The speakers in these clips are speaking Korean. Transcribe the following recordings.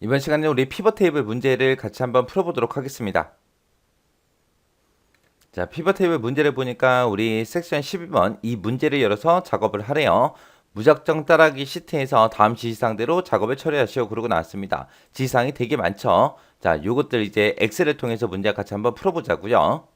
이번 시간에 우리 피벗 테이블 문제를 같이 한번 풀어보도록 하겠습니다. 자, 피벗 테이블 문제를 보니까 우리 섹션 12번 이 문제를 열어서 작업을 하래요. 무작정 따라하기 시트에서 다음 지시사항대로 작업을 처리하시오 그러고 나왔습니다. 지시사항이 되게 많죠. 자, 요것들 이제 엑셀을 통해서 문제 같이 한번 풀어보자고요.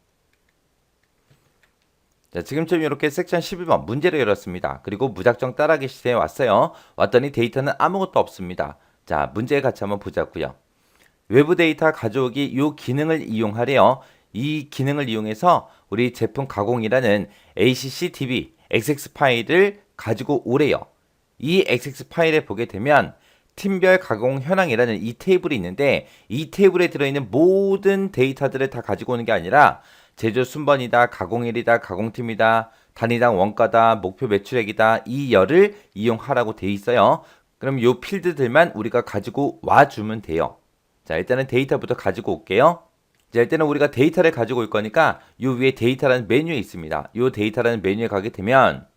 자, 지금쯤 이렇게 섹션 12번 문제를 열었습니다. 그리고 무작정 따라하기 시트에 왔어요. 왔더니 데이터는 아무것도 없습니다. 자, 문제 같이 한번 보자고요. 외부 데이터 가져오기 이 기능을 이용하래요. 이 기능을 이용해서 우리 제품 가공이라는 ACCDB XX 파일을 가지고 오래요. 이 XX 파일에 보게 되면 팀별 가공 현황이라는 이 테이블이 있는데 이 테이블에 들어있는 모든 데이터들을 다 가지고 오는 게 아니라 제조 순번이다, 가공일이다, 가공팀이다, 단위당 원가다, 목표 매출액이다 이 열을 이용하라고 돼 있어요. 그럼 요 필드들만 우리가 가지고 와주면 돼요. 자 일단은 데이터부터 가지고 올게요. 자 일단은 우리가 데이터를 가지고 올 거니까 요 위에 데이터라는 메뉴에 있습니다. 요 데이터라는 메뉴에 가게 되면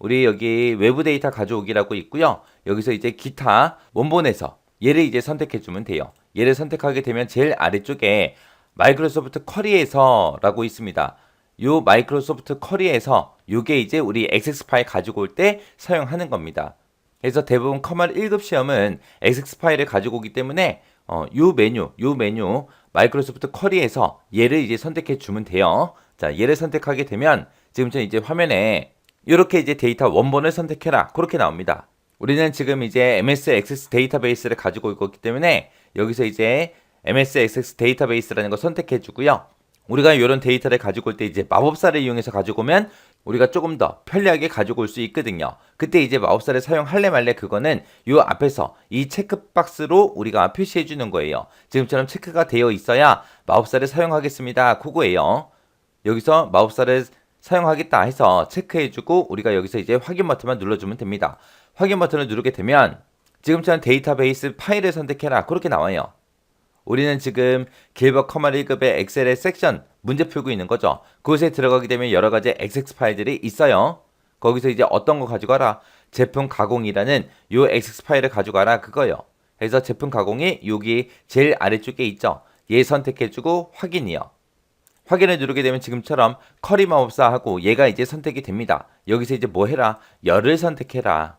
우리 여기 외부 데이터 가져오기라고 있고요. 여기서 이제 기타 원본에서 얘를 이제 선택해 주면 돼요. 얘를 선택하게 되면 제일 아래쪽에 마이크로소프트 커리에서라고 있습니다. 요 마이크로소프트 커리에서 요게 이제 우리 XX 파일 가지고 올 때 사용하는 겁니다. 그래서 대부분 커널 1급 시험은 XX 파일을 가지고 오기 때문에 어, 요 메뉴, 요 메뉴 마이크로소프트 커리에서 얘를 이제 선택해 주면 돼요. 자, 얘를 선택하게 되면 지금 저 이제 화면에 이렇게 이제 데이터 원본을 선택해라. 그렇게 나옵니다. 우리는 지금 이제 MS 액세스 데이터베이스를 가지고 있기 때문에 여기서 이제 MS 액세스 데이터베이스라는 거 선택해 주고요. 우리가 이런 데이터를 가지고 올 때 이제 마법사를 이용해서 가지고 오면 우리가 조금 더 편리하게 가지고 올 수 있거든요. 그때 이제 마법사를 사용할래 말래 그거는 요 앞에서 이 체크박스로 우리가 표시해 주는 거예요. 지금처럼 체크가 되어 있어야 마법사를 사용하겠습니다. 그거예요. 여기서 마법사를 사용하겠다 해서 체크해 주고 우리가 여기서 이제 확인 버튼만 눌러주면 됩니다. 확인 버튼을 누르게 되면 지금처럼 데이터베이스 파일을 선택해라 그렇게 나와요. 우리는 지금 길버 커마 1급의 엑셀의 섹션 문제 풀고 있는 거죠. 그곳에 들어가게 되면 여러 가지 XX 파일들이 있어요. 거기서 이제 어떤 거 가져가라. 제품 가공이라는 요 XX 파일을 가져가라 그거요. 그래서 제품 가공이 여기 제일 아래쪽에 있죠. 얘 선택해주고 확인이요. 확인을 누르게 되면 지금처럼 커리 마법사하고 얘가 이제 선택이 됩니다. 여기서 이제 뭐 해라? 열을 선택해라.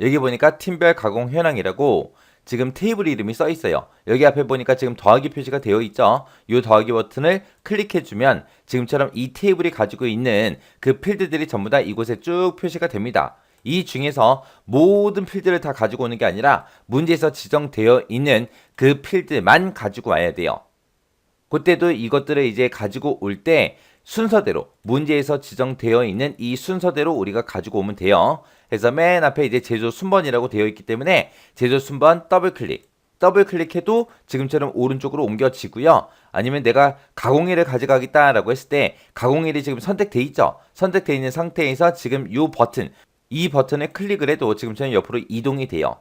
여기 보니까 팀별 가공 현황이라고 지금 테이블 이름이 써 있어요. 여기 앞에 보니까 지금 더하기 표시가 되어 있죠. 이 더하기 버튼을 클릭해 주면 지금처럼 이 테이블이 가지고 있는 그 필드들이 전부 다 이곳에 쭉 표시가 됩니다. 이 중에서 모든 필드를 다 가지고 오는 게 아니라 문제에서 지정되어 있는 그 필드만 가지고 와야 돼요. 그때도 이것들을 이제 가지고 올 때 순서대로 문제에서 지정되어 있는 이 순서대로 우리가 가지고 오면 돼요. 그래서 맨 앞에 이제 제조 순번이라고 되어 있기 때문에 제조 순번 더블 클릭. 더블 클릭해도 지금처럼 오른쪽으로 옮겨지고요. 아니면 내가 가공일을 가져가겠다라고 했을 때 가공일이 지금 선택돼 있죠. 선택돼 있는 상태에서 지금 이 버튼, 이 버튼을 클릭을 해도 지금처럼 옆으로 이동이 돼요.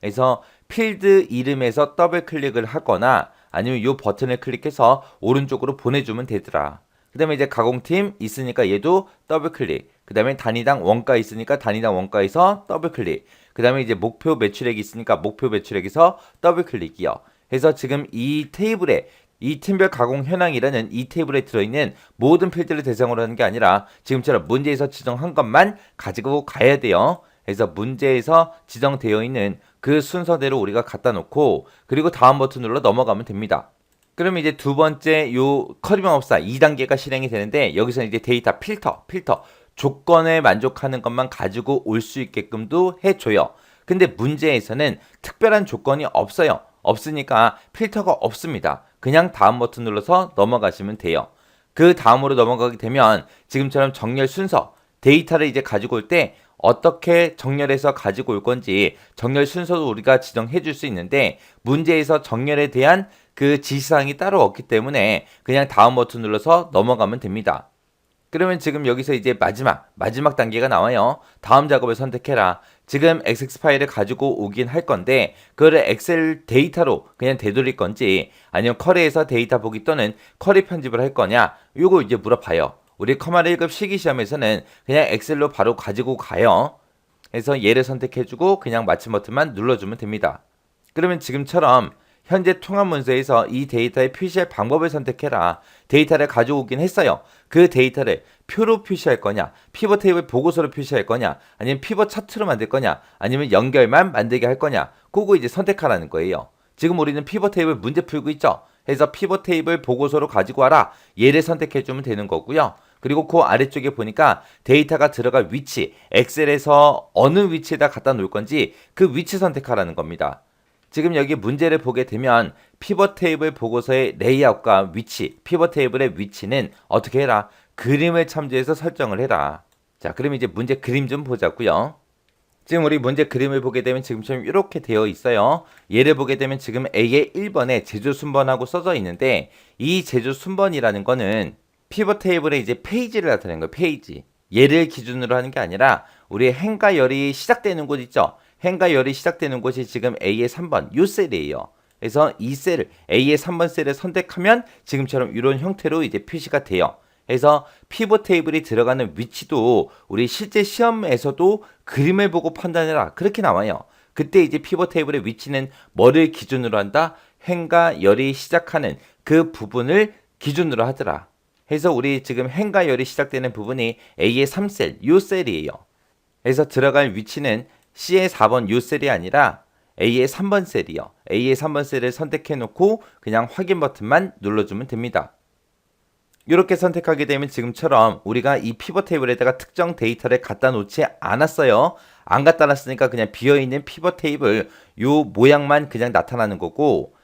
그래서 필드 이름에서 더블 클릭을 하거나 아니면 이 버튼을 클릭해서 오른쪽으로 보내주면 되더라. 그 다음에 이제 가공팀 있으니까 얘도 더블 클릭. 그 다음에 단위당 원가 있으니까 단위당 원가에서 더블 클릭. 그 다음에 이제 목표 매출액이 있으니까 목표 매출액에서 더블 클릭이요. 그래서 지금 이 테이블에 이 팀별 가공 현황이라는 이 테이블에 들어있는 모든 필드를 대상으로 하는 게 아니라 지금처럼 문제에서 지정한 것만 가지고 가야 돼요. 그래서 문제에서 지정되어 있는 그 순서대로 우리가 갖다 놓고 그리고 다음 버튼 눌러 넘어가면 됩니다. 그러면 이제 두 번째 요 커리망업사 2단계가 실행이 되는데 여기서 이제 데이터 필터, 필터 조건에 만족하는 것만 가지고 올 수 있게끔도 해줘요. 근데 문제에서는 특별한 조건이 없어요. 없으니까 필터가 없습니다. 그냥 다음 버튼 눌러서 넘어가시면 돼요. 그 다음으로 넘어가게 되면 지금처럼 정렬 순서 데이터를 이제 가지고 올 때 어떻게 정렬해서 가지고 올 건지 정렬 순서도 우리가 지정해 줄 수 있는데 문제에서 정렬에 대한 그 지시사항이 따로 없기 때문에 그냥 다음 버튼 눌러서 넘어가면 됩니다. 그러면 지금 여기서 이제 마지막, 마지막 단계가 나와요. 다음 작업을 선택해라. 지금 XX 파일을 가지고 오긴 할 건데, 그거를 엑셀 데이터로 그냥 되돌릴 건지, 아니면 커리에서 데이터 보기 또는 커리 편집을 할 거냐, 요거 이제 물어봐요. 우리 커마 1급 실기 시험에서는 그냥 엑셀로 바로 가지고 가요. 그래서 얘를 선택해주고 그냥 마침 버튼만 눌러주면 됩니다. 그러면 지금처럼 현재 통합 문서에서 이 데이터에 표시할 방법을 선택해라. 데이터를 가져오긴 했어요. 그 데이터를 표로 표시할 거냐, 피벗 테이블 보고서로 표시할 거냐, 아니면 피벗 차트로 만들 거냐, 아니면 연결만 만들게 할 거냐, 그거 이제 선택하라는 거예요. 지금 우리는 피벗 테이블 문제 풀고 있죠. 해서 피벗 테이블 보고서로 가지고 와라. 얘를 선택해 주면 되는 거고요. 그리고 그 아래쪽에 보니까 데이터가 들어갈 위치, 엑셀에서 어느 위치에다 갖다 놓을 건지 그 위치 선택하라는 겁니다. 지금 여기 문제를 보게 되면 피벗 테이블 보고서의 레이아웃과 위치, 피벗 테이블의 위치는 어떻게 해라? 그림을 참조해서 설정을 해라. 자, 그럼 이제 문제 그림 좀 보자고요. 지금 우리 문제 그림을 보게 되면 지금처럼 이렇게 되어 있어요. 얘를 보게 되면 지금 A의 1번에 제조 순번하고 써져 있는데 이 제조 순번이라는 거는 피벗 테이블의 이제 페이지를 나타내는 거예요. 페이지. 얘를 기준으로 하는 게 아니라 우리 행과 열이 시작되는 곳 있죠. 행과 열이 시작되는 곳이 지금 A의 3번 요 셀이에요. 그래서 이 셀을 A의 3번 셀을 선택하면 지금처럼 이런 형태로 이제 표시가 돼요. 그래서 피벗 테이블이 들어가는 위치도 우리 실제 시험에서도 그림을 보고 판단해라 그렇게 나와요. 그때 이제 피벗 테이블의 위치는 뭐를 기준으로 한다? 행과 열이 시작하는 그 부분을 기준으로 하더라. 해서 우리 지금 행과 열이 시작되는 부분이 A의 3셀, 요 셀이에요. 그래서 들어갈 위치는 C의 4번 요 셀이 아니라 A의 3번 셀이요. A의 3번 셀을 선택해 놓고 그냥 확인 버튼만 눌러주면 됩니다. 이렇게 선택하게 되면 지금처럼 우리가 이 피벗 테이블에다가 특정 데이터를 갖다 놓지 않았어요. 안 갖다 놨으니까 그냥 비어있는 피벗 테이블 요 모양만 그냥 나타나는 거고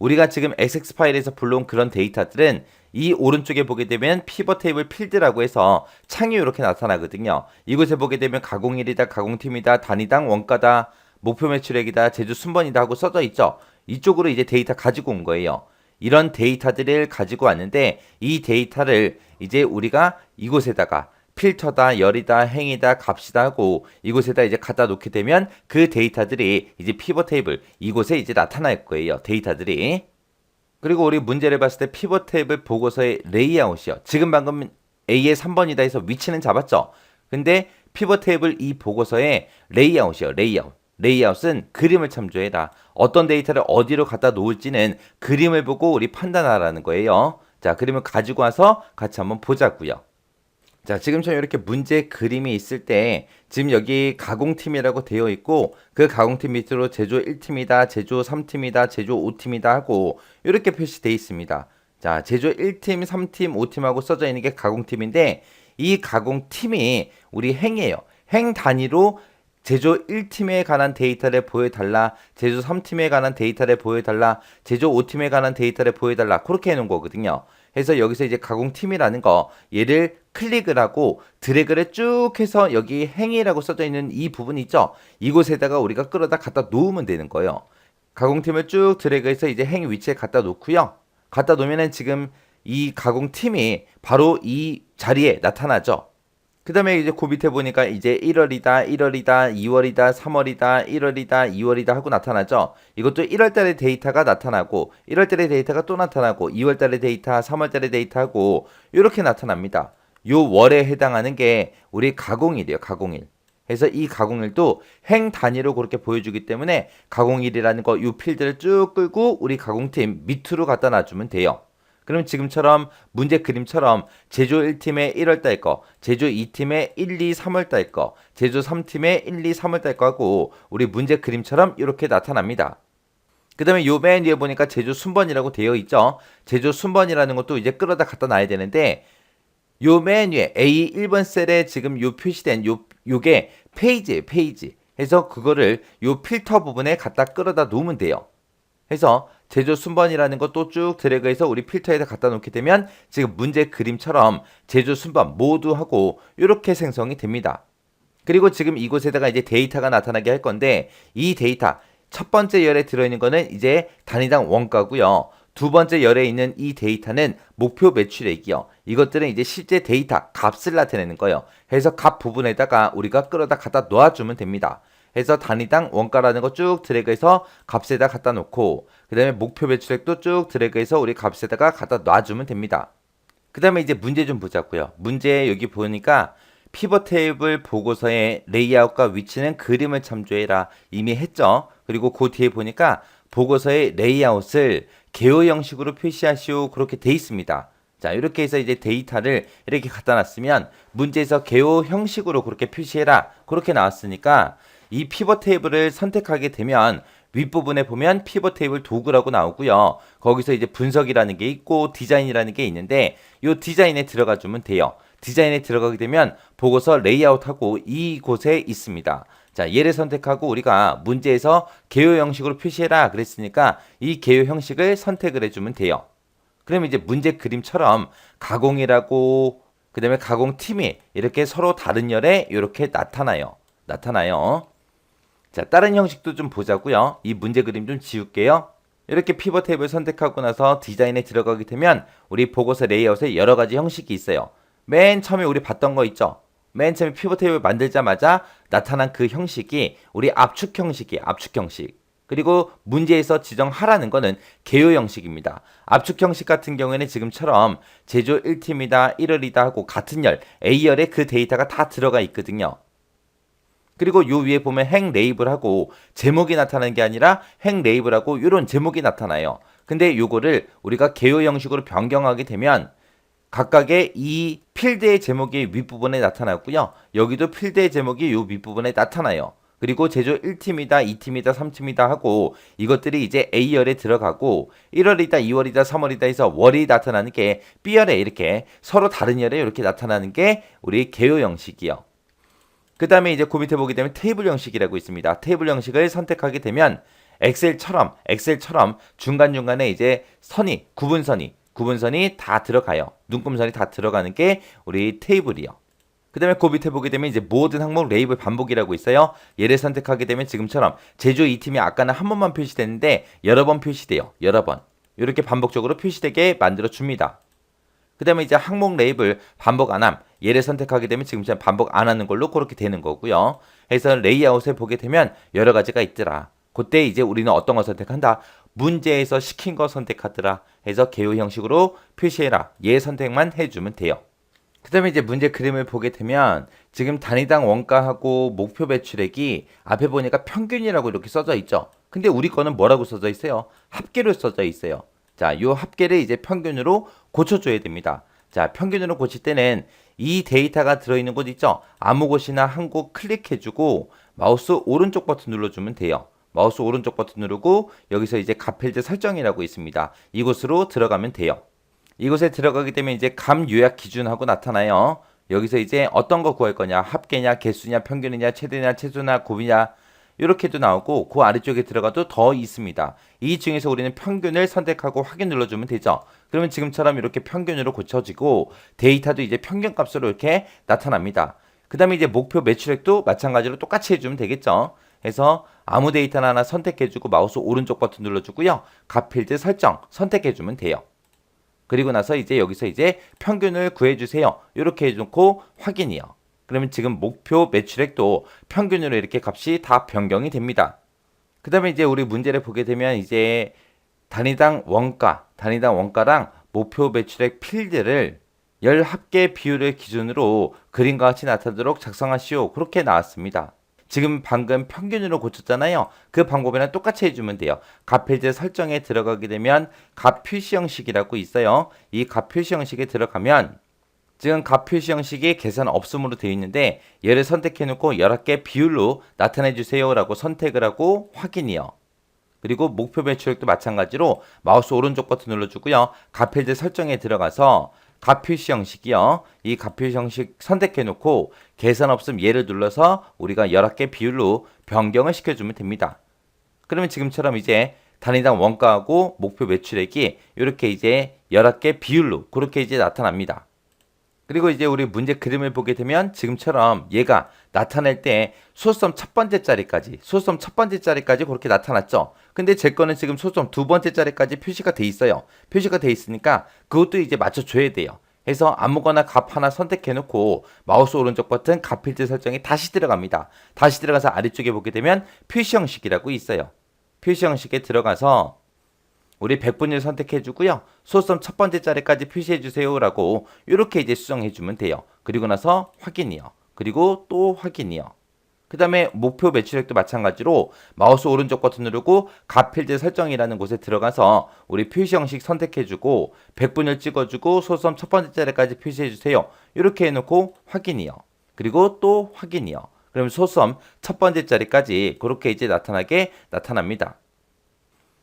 우리가 지금 XX 파일에서 불러온 그런 데이터들은 이 오른쪽에 보게 되면 피벗 테이블 필드라고 해서 창이 이렇게 나타나거든요. 이곳에 보게 되면 가공일이다, 가공팀이다, 단위당 원가다, 목표 매출액이다, 제조 순번이다 하고 써져 있죠. 이쪽으로 이제 데이터 가지고 온 거예요. 이런 데이터들을 가지고 왔는데 이 데이터를 이제 우리가 이곳에다가 필터다, 열이다, 행이다, 값이다 하고 이곳에다 이제 갖다 놓게 되면 그 데이터들이 이제 피벗 테이블 이곳에 이제 나타날 거예요. 데이터들이. 그리고 우리 문제를 봤을 때 피벗 테이블 보고서의 레이아웃이요. 지금 방금 A의 3번이다 해서 위치는 잡았죠. 근데 피벗 테이블 이 보고서의 레이아웃이요. 레이아웃. 레이아웃은 그림을 참조해라. 어떤 데이터를 어디로 갖다 놓을지는 그림을 보고 우리 판단하라는 거예요. 자, 그림을 가지고 와서 같이 한번 보자고요. 자, 지금처럼 이렇게 문제 그림이 있을 때 지금 여기 가공팀이라고 되어 있고 그 가공팀 밑으로 제조 1팀이다, 제조 3팀이다, 제조 5팀이다 하고 이렇게 표시되어 있습니다. 자, 제조 1팀, 3팀, 5팀하고 써져 있는 게 가공팀인데 이 가공팀이 우리 행이에요. 행 단위로 제조 1팀에 관한 데이터를 보여달라, 제조 3팀에 관한 데이터를 보여달라, 제조 5팀에 관한 데이터를 보여달라, 그렇게 해놓은 거거든요. 그래서 여기서 이제 가공팀이라는 거, 얘를 클릭을 하고 드래그를 쭉 해서 여기 행이라고 써져 있는 이 부분 있죠? 이곳에다가 우리가 끌어다 갖다 놓으면 되는 거예요. 가공팀을 쭉 드래그해서 이제 행 위치에 갖다 놓고요. 갖다 놓으면은 지금 이 가공팀이 바로 이 자리에 나타나죠. 그 다음에 이제 그 밑에 보니까 이제 1월이다, 1월이다, 2월이다, 3월이다, 1월이다, 2월이다 하고 나타나죠. 이것도 1월달의 데이터가 나타나고, 1월달의 데이터가 또 나타나고, 2월달의 데이터, 3월달의 데이터하고 이렇게 나타납니다. 요 월에 해당하는 게 우리 가공일이에요. 가공일. 그래서 이 가공일도 행 단위로 그렇게 보여주기 때문에 가공일이라는 거 요 필드를 쭉 끌고 우리 가공팀 밑으로 갖다 놔주면 돼요. 그럼 지금처럼 문제 그림처럼 제조 1팀의 1월 달 거, 제조 2팀의 1, 2, 3월 달 거, 제조 3팀의 1, 2, 3월 달 거하고 우리 문제 그림처럼 이렇게 나타납니다. 그 다음에 요 맨 위에 보니까 제조 순번이라고 되어 있죠. 제조 순번이라는 것도 이제 끌어다 갖다 놔야 되는데 요 맨 위에 A 1번 셀에 지금 요 표시된 요 요게 페이지예요, 페이지. 해서 그거를 요 필터 부분에 갖다 끌어다 놓으면 돼요. 해서 제조 순번이라는 것도 쭉 드래그해서 우리 필터에다 갖다 놓게 되면 지금 문제 그림처럼 제조 순번 모두 하고 이렇게 생성이 됩니다. 그리고 지금 이곳에다가 이제 데이터가 나타나게 할 건데 이 데이터 첫 번째 열에 들어있는 거는 이제 단위당 원가고요. 두 번째 열에 있는 이 데이터는 목표 매출액이요. 이것들은 이제 실제 데이터 값을 나타내는 거예요. 그래서 값 부분에다가 우리가 끌어다 갖다 놓아주면 됩니다. 해서 단위당 원가라는 거 쭉 드래그해서 값에다 갖다 놓고 그 다음에 목표 매출액도 쭉 드래그해서 우리 값에다가 갖다 놔주면 됩니다. 그 다음에 이제 문제 좀 보자고요. 문제 여기 보니까 피벗 테이블 보고서의 레이아웃과 위치는 그림을 참조해라 이미 했죠. 그리고 그 뒤에 보니까 보고서의 레이아웃을 개요 형식으로 표시하시오 그렇게 돼 있습니다. 자, 이렇게 해서 이제 데이터를 이렇게 갖다 놨으면 문제에서 개요 형식으로 그렇게 표시해라. 그렇게 나왔으니까 이 피벗 테이블을 선택하게 되면 윗부분에 보면 피벗 테이블 도구라고 나오고요. 거기서 이제 분석이라는 게 있고 디자인이라는 게 있는데 이 디자인에 들어가 주면 돼요. 디자인에 들어가게 되면 보고서 레이아웃하고 이곳에 있습니다. 자, 얘를 선택하고 우리가 문제에서 개요 형식으로 표시해라 그랬으니까 이 개요 형식을 선택을 해주면 돼요. 그러면 이제 문제 그림처럼 가공이라고 그 다음에 가공 팀이 이렇게 서로 다른 열에 이렇게 나타나요. 나타나요. 자, 다른 형식도 좀 보자고요. 이 문제 그림 좀 지울게요. 이렇게 피벗 탭을 선택하고 나서 디자인에 들어가게 되면 우리 보고서 레이아웃에 여러 가지 형식이 있어요. 맨 처음에 우리 봤던 거 있죠? 맨 처음에 피벗 탭을 만들자마자 나타난 그 형식이 우리 압축 형식이 압축 형식. 그리고 문제에서 지정하라는 거는 개요 형식입니다. 압축 형식 같은 경우에는 지금처럼 제조 1팀이다, 1월이다 하고 같은 열, A열에 그 데이터가 다 들어가 있거든요. 그리고 요 위에 보면 행 레이블하고 제목이 나타나는 게 아니라 행 레이블하고 이런 제목이 나타나요. 근데 요거를 우리가 개요 형식으로 변경하게 되면 각각의 이 필드의 제목이 윗부분에 나타나고요. 여기도 필드의 제목이 요 윗부분에 나타나요. 그리고 제조 1팀이다, 2팀이다, 3팀이다 하고 이것들이 이제 A열에 들어가고 1월이다, 2월이다, 3월이다 해서 월이 나타나는 게 B열에 이렇게 서로 다른 열에 이렇게 나타나는 게 우리 개요 형식이요. 그 다음에 이제 그 밑에 보게 되면 테이블 형식이라고 있습니다. 테이블 형식을 선택하게 되면 엑셀처럼 엑셀처럼 중간중간에 이제 선이 구분선이 구분선이 다 들어가요. 눈금선이 다 들어가는 게 우리 테이블이요. 그 다음에 그 밑에 보게 되면 이제 모든 항목 레이블 반복이라고 있어요. 얘를 선택하게 되면 지금처럼 제조 2팀이 아까는 한 번만 표시됐는데 여러 번 표시돼요. 여러 번. 이렇게 반복적으로 표시되게 만들어 줍니다. 그 다음에 이제 항목 레이블 반복 안함 얘를 선택하게 되면 지금처럼 반복 안 하는 걸로 그렇게 되는 거고요. 해서 레이아웃에 보게 되면 여러 가지가 있더라. 그때 이제 우리는 어떤 거 선택한다? 문제에서 시킨 거 선택하더라. 해서 개요 형식으로 표시해라. 얘 선택만 해주면 돼요. 그 다음에 이제 문제 그림을 보게 되면 지금 단위당 원가하고 목표 매출액이 앞에 보니까 평균이라고 이렇게 써져 있죠. 근데 우리 거는 뭐라고 써져 있어요? 합계로 써져 있어요. 자, 요 합계를 이제 평균으로 고쳐줘야 됩니다. 자, 평균으로 고칠 때는 이 데이터가 들어있는 곳 있죠? 아무 곳이나 한 곳 클릭해주고 마우스 오른쪽 버튼 눌러주면 돼요. 마우스 오른쪽 버튼 누르고 여기서 이제 값필드 설정이라고 있습니다. 이곳으로 들어가면 돼요. 이곳에 들어가게 되면 이제 감 요약 기준하고 나타나요. 여기서 이제 어떤 거 구할 거냐, 합계냐, 개수냐, 평균이냐, 최대냐, 최소냐, 곱이냐, 이렇게도 나오고 그 아래쪽에 들어가도 더 있습니다. 이 중에서 우리는 평균을 선택하고 확인 눌러주면 되죠. 그러면 지금처럼 이렇게 평균으로 고쳐지고 데이터도 이제 평균 값으로 이렇게 나타납니다. 그 다음에 이제 목표 매출액도 마찬가지로 똑같이 해주면 되겠죠. 해서 아무 데이터나 하나 선택해주고 마우스 오른쪽 버튼 눌러주고요. 값필드 설정 선택해주면 돼요. 그리고 나서 이제 여기서 이제 평균을 구해주세요. 이렇게 해놓고 확인이요. 그러면 지금 목표 매출액도 평균으로 이렇게 값이 다 변경이 됩니다. 그 다음에 이제 우리 문제를 보게 되면 이제 단위당 원가, 단위당 원가랑 목표 매출액 필드를 열 합계 비율을 기준으로 그림과 같이 나타나도록 작성하시오. 그렇게 나왔습니다. 지금 방금 평균으로 고쳤잖아요. 그 방법이랑 똑같이 해주면 돼요. 값 필드 설정에 들어가게 되면 값 표시 형식이라고 있어요. 이 값 표시 형식에 들어가면 지금 값 표시 형식이 계산 없음으로 되어 있는데 얘를 선택해 놓고 개 비율로 나타내 주세요라고 선택을 하고 확인이요. 그리고 목표 매출액도 마찬가지로 마우스 오른쪽 버튼 눌러주고요. 값 필드 설정에 들어가서 값 표시 형식이요. 이값 표시 형식 선택해 놓고 계산 없음 얘를 눌러서 우리가 여러 개 비율로 변경을 시켜주면 됩니다. 그러면 지금처럼 이제 단위당 원가하고 목표 매출액이 이렇게 이제 여러 개 비율로 그렇게 이제 나타납니다. 그리고 이제 우리 문제 그림을 보게 되면 지금처럼 얘가 나타낼 때 소수점 첫 번째 자리까지 소수점 첫 번째 자리까지 그렇게 나타났죠. 근데 제 거는 지금 소수점 두 번째 자리까지 표시가 돼 있어요. 표시가 돼 있으니까 그것도 이제 맞춰줘야 돼요. 해서 아무거나 값 하나 선택해 놓고 마우스 오른쪽 버튼 값 필드 설정이 다시 들어갑니다. 다시 들어가서 아래쪽에 보게 되면 표시 형식이라고 있어요. 표시 형식에 들어가서 우리 100분을 선택해 주고요. 소수점 첫 번째 자리까지 표시해 주세요라고 이렇게 이제 수정해 주면 돼요. 그리고 나서 확인이요. 그리고 또 확인이요. 그 다음에 목표 매출액도 마찬가지로 마우스 오른쪽 버튼 누르고 가필드 설정이라는 곳에 들어가서 우리 표시 형식 선택해주고 100분을 찍어주고 소섬 첫 번째 자리까지 표시해주세요. 이렇게 해놓고 확인이요. 그리고 또 확인이요. 그럼 소섬 첫 번째 자리까지 그렇게 이제 나타나게 나타납니다.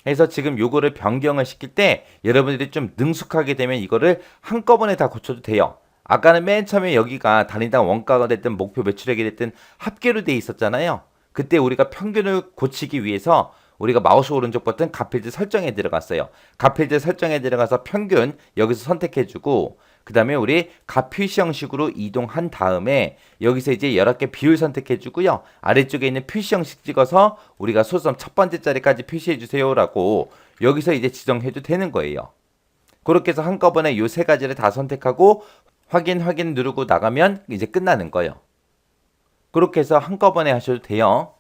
그래서 지금 요거를 변경을 시킬 때 여러분들이 좀 능숙하게 되면 이거를 한꺼번에 다 고쳐도 돼요. 아까는 맨 처음에 여기가 단위당 원가가 됐든 목표 매출액이 됐든 합계로 돼 있었잖아요. 그때 우리가 평균을 고치기 위해서 우리가 마우스 오른쪽 버튼 가필드 설정에 들어갔어요. 가필드 설정에 들어가서 평균 여기서 선택해주고 그 다음에 우리 가표시 형식으로 이동한 다음에 여기서 이제 여러 개 비율 선택해주고요. 아래쪽에 있는 표시 형식 찍어서 우리가 소점 첫 번째 자리까지 표시해주세요라고 여기서 이제 지정해도 되는 거예요. 그렇게 해서 한꺼번에 요 세 가지를 다 선택하고 확인 확인 누르고 나가면 이제 끝나는 거예요. 그렇게 해서 한꺼번에 하셔도 돼요.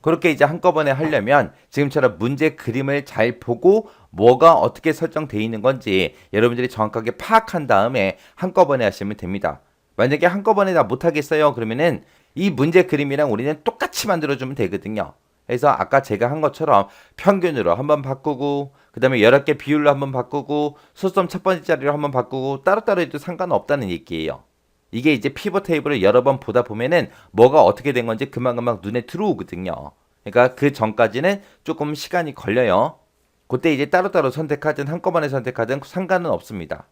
그렇게 이제 한꺼번에 하려면 지금처럼 문제 그림을 잘 보고 뭐가 어떻게 설정되어 있는 건지 여러분들이 정확하게 파악한 다음에 한꺼번에 하시면 됩니다. 만약에 한꺼번에 다 못하겠어요 그러면은 이 문제 그림이랑 우리는 똑같이 만들어주면 되거든요. 그래서 아까 제가 한 것처럼 평균으로 한번 바꾸고 그 다음에 여러 개 비율로 한번 바꾸고 소점 첫 번째 자리로 한번 바꾸고 따로따로 해도 상관없다는 얘기예요. 이게 이제 피벗 테이블을 여러 번 보다 보면은 뭐가 어떻게 된 건지 금방금방 눈에 들어오거든요. 그러니까 그 전까지는 조금 시간이 걸려요. 그때 이제 따로따로 선택하든 한꺼번에 선택하든 상관은 없습니다.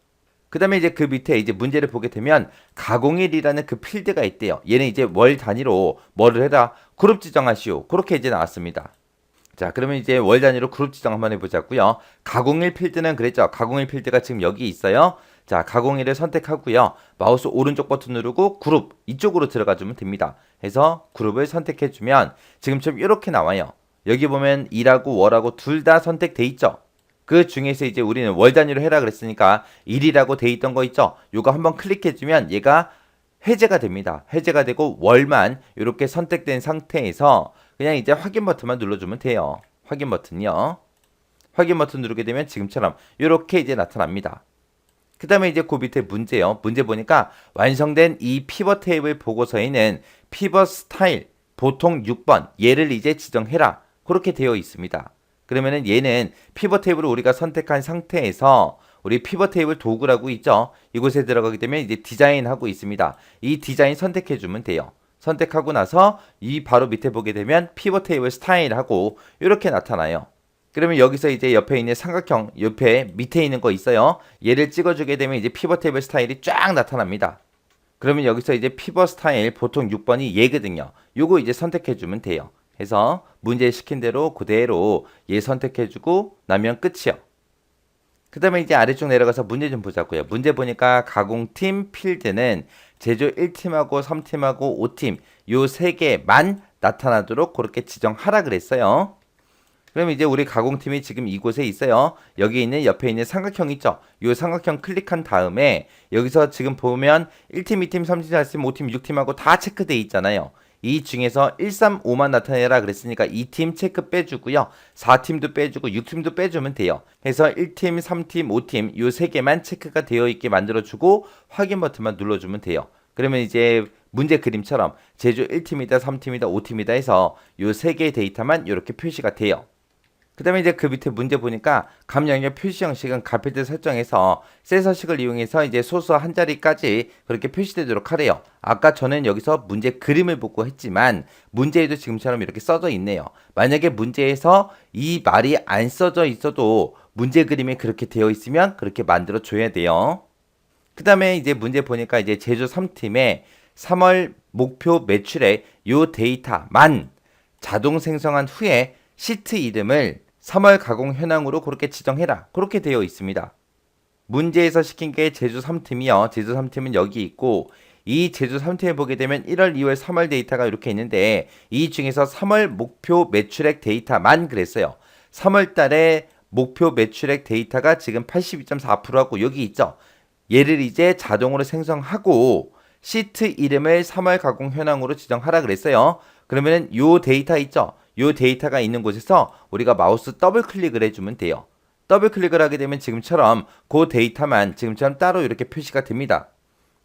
그 다음에 이제 그 밑에 이제 문제를 보게 되면 가공일이라는 그 필드가 있대요. 얘는 이제 월 단위로 뭐를 해라 그룹 지정하시오. 그렇게 이제 나왔습니다. 자, 그러면 이제 월 단위로 그룹 지정 한번 해보자고요. 가공일 필드는 그랬죠. 가공일 필드가 지금 여기 있어요. 자, 가공일을 선택하고요. 마우스 오른쪽 버튼 누르고 그룹 이쪽으로 들어가 주면 됩니다. 해서 그룹을 선택해 주면 지금처럼 이렇게 나와요. 여기 보면 일하고 월하고 둘 다 선택돼 있죠. 그 중에서 이제 우리는 월 단위로 해라 그랬으니까 1이라고 돼 있던 거 있죠. 요거 한번 클릭해 주면 얘가 해제가 됩니다. 해제가 되고 월만 이렇게 선택된 상태에서 그냥 이제 확인 버튼만 눌러주면 돼요. 확인 버튼요. 확인 버튼 누르게 되면 지금처럼 이렇게 이제 나타납니다. 그 다음에 이제 그 밑에 문제요. 문제 보니까 완성된 이 피벗 테이블 보고서에는 피벗 스타일 보통 6번 얘를 이제 지정해라. 그렇게 되어 있습니다. 그러면은 얘는 피벗 테이블을 우리가 선택한 상태에서 우리 피벗 테이블 도구라고 있죠. 이곳에 들어가게 되면 이제 디자인 하고 있습니다. 이 디자인 선택해 주면 돼요. 선택하고 나서 이 바로 밑에 보게 되면 피벗 테이블 스타일하고 이렇게 나타나요. 그러면 여기서 이제 옆에 있는 삼각형 옆에 밑에 있는 거 있어요. 얘를 찍어주게 되면 이제 피벗 테이블 스타일이 쫙 나타납니다. 그러면 여기서 이제 피벗 스타일 보통 6번이 얘거든요. 요거 이제 선택해주면 돼요. 해서 문제 시킨 대로 그대로 얘 선택해주고 나면 끝이요. 그 다음에 이제 아래쪽 내려가서 문제 좀 보자고요. 문제 보니까 가공팀 필드는 제조 1팀하고 3팀하고 5팀 요 세 개만 나타나도록 그렇게 지정하라 그랬어요. 그럼 이제 우리 가공팀이 지금 이곳에 있어요. 여기 있는 옆에 있는 삼각형 있죠? 이 삼각형 클릭한 다음에 여기서 지금 보면 1팀, 2팀, 3팀, 4팀, 5팀, 6팀하고 다 체크돼 있잖아요. 이 중에서 1, 3, 5만 나타내라 그랬으니까 2팀 체크 빼주고요. 4팀도 빼주고 6팀도 빼주면 돼요. 그래서 1팀, 3팀, 5팀 요세 개만 체크가 되어 있게 만들어주고 확인 버튼만 눌러주면 돼요. 그러면 이제 문제 그림처럼 제조 1팀이다, 3팀이다, 5팀이다 해서 요세 개의 데이터만 이렇게 표시가 돼요. 그 다음에 이제 그 밑에 문제 보니까 감 영역 표시 형식은 가필드 설정해서 셀서식을 이용해서 이제 소수 한 자리까지 그렇게 표시되도록 하래요. 아까 저는 여기서 문제 그림을 보고 했지만 문제에도 지금처럼 이렇게 써져 있네요. 만약에 문제에서 이 말이 안 써져 있어도 문제 그림이 그렇게 되어 있으면 그렇게 만들어 줘야 돼요. 그 다음에 이제 문제 보니까 이제 제조 3팀에 3월 목표 매출액 요 데이터만 자동 생성한 후에 시트 이름을 3월 가공 현황으로 그렇게 지정해라. 그렇게 되어 있습니다. 문제에서 시킨 게 제주 3팀이요. 제주 3팀은 여기 있고 이 제주 3팀에 보게 되면 1월, 2월, 3월 데이터가 이렇게 있는데 이 중에서 3월 목표 매출액 데이터만 그랬어요. 3월 달에 목표 매출액 데이터가 지금 82.4%하고 여기 있죠. 얘를 이제 자동으로 생성하고 시트 이름을 3월 가공 현황으로 지정하라 그랬어요. 그러면은 요 데이터 있죠. 요 데이터가 있는 곳에서 우리가 마우스 더블 클릭을 해주면 돼요. 더블 클릭을 하게 되면 지금처럼 그 데이터만 지금처럼 따로 이렇게 표시가 됩니다.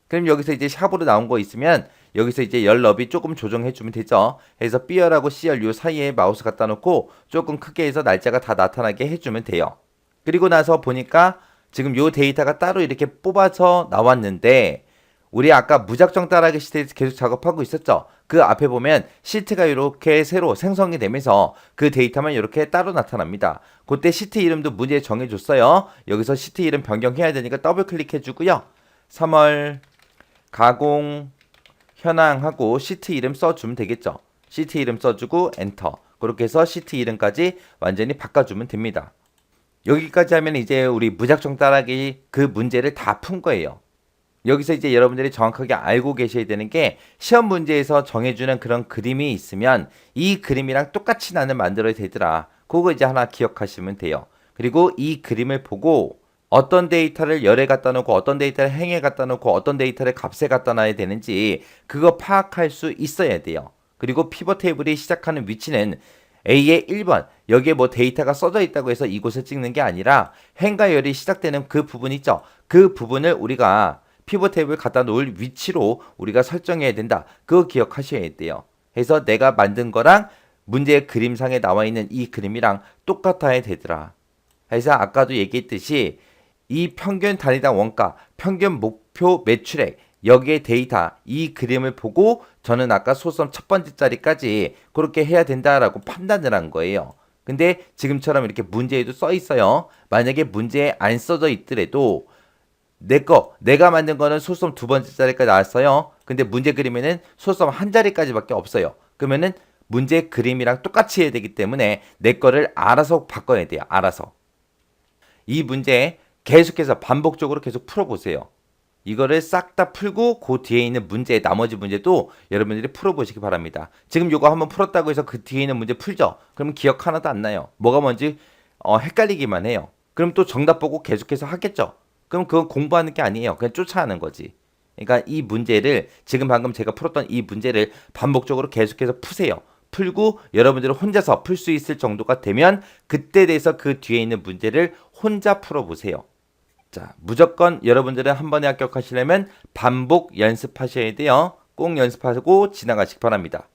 그럼 여기서 이제 샵으로 나온 거 있으면 여기서 이제 열 너비 조금 조정해 주면 되죠. 해서 B열하고 C열 요 사이에 마우스 갖다 놓고 조금 크게 해서 날짜가 다 나타나게 해주면 돼요. 그리고 나서 보니까 지금 요 데이터가 따로 이렇게 뽑아서 나왔는데 우리 아까 무작정 따라하기 시트에서 계속 작업하고 있었죠. 그 앞에 보면 시트가 이렇게 새로 생성이 되면서 그 데이터만 이렇게 따로 나타납니다. 그때 시트 이름도 문제에 정해줬어요. 여기서 시트 이름 변경해야 되니까 더블 클릭해주고요. 3월 가공 현황하고 시트 이름 써주면 되겠죠. 시트 이름 써주고 엔터. 그렇게 해서 시트 이름까지 완전히 바꿔주면 됩니다. 여기까지 하면 이제 우리 무작정 따라하기 그 문제를 다 푼 거예요. 여기서 이제 여러분들이 정확하게 알고 계셔야 되는 게 시험 문제에서 정해주는 그런 그림이 있으면 이 그림이랑 똑같이 나는 만들어야 되더라. 그거 이제 하나 기억하시면 돼요. 그리고 이 그림을 보고 어떤 데이터를 열에 갖다 놓고 어떤 데이터를 행에 갖다 놓고 어떤 데이터를 값에 갖다 놔야 되는지 그거 파악할 수 있어야 돼요. 그리고 피벗 테이블이 시작하는 위치는 A의 1번 여기에 뭐 데이터가 써져 있다고 해서 이곳을 찍는 게 아니라 행과 열이 시작되는 그 부분 있죠. 그 부분을 우리가 피벗 테이블 갖다 놓을 위치로 우리가 설정해야 된다. 그거 기억하셔야 돼요. 해서 내가 만든 거랑 문제의 그림상에 나와 있는 이 그림이랑 똑같아야 되더라. 해서 아까도 얘기했듯이 이 평균 단위당 원가, 평균 목표 매출액, 여기에 데이터, 이 그림을 보고 저는 아까 소선 첫 번째 자리까지 그렇게 해야 된다라고 판단을 한 거예요. 근데 지금처럼 이렇게 문제에도 써 있어요. 만약에 문제에 안 써져 있더라도 내 거, 내가 만든 거는 소수점 두 번째 자리까지 나왔어요. 근데 문제 그림에는 소수점 한 자리까지밖에 없어요. 그러면은 문제 그림이랑 똑같이 해야 되기 때문에 내 거를 알아서 바꿔야 돼요. 알아서. 이 문제 계속해서 반복적으로 계속 풀어보세요. 이거를 싹 다 풀고 그 뒤에 있는 문제, 나머지 문제도 여러분들이 풀어보시기 바랍니다. 지금 이거 한번 풀었다고 해서 그 뒤에 있는 문제 풀죠? 그러면 기억 하나도 안 나요. 뭐가 뭔지 어, 헷갈리기만 해요. 그럼 또 정답 보고 계속해서 하겠죠? 그럼 그건 공부하는 게 아니에요. 그냥 쫓아하는 거지. 그러니까 이 문제를 지금 방금 제가 풀었던 이 문제를 반복적으로 계속해서 푸세요. 풀고 여러분들은 혼자서 풀 수 있을 정도가 되면 그때 돼서 그 뒤에 있는 문제를 혼자 풀어보세요. 자, 무조건 여러분들은 한 번에 합격하시려면 반복 연습하셔야 돼요. 꼭 연습하고 지나가시기 바랍니다.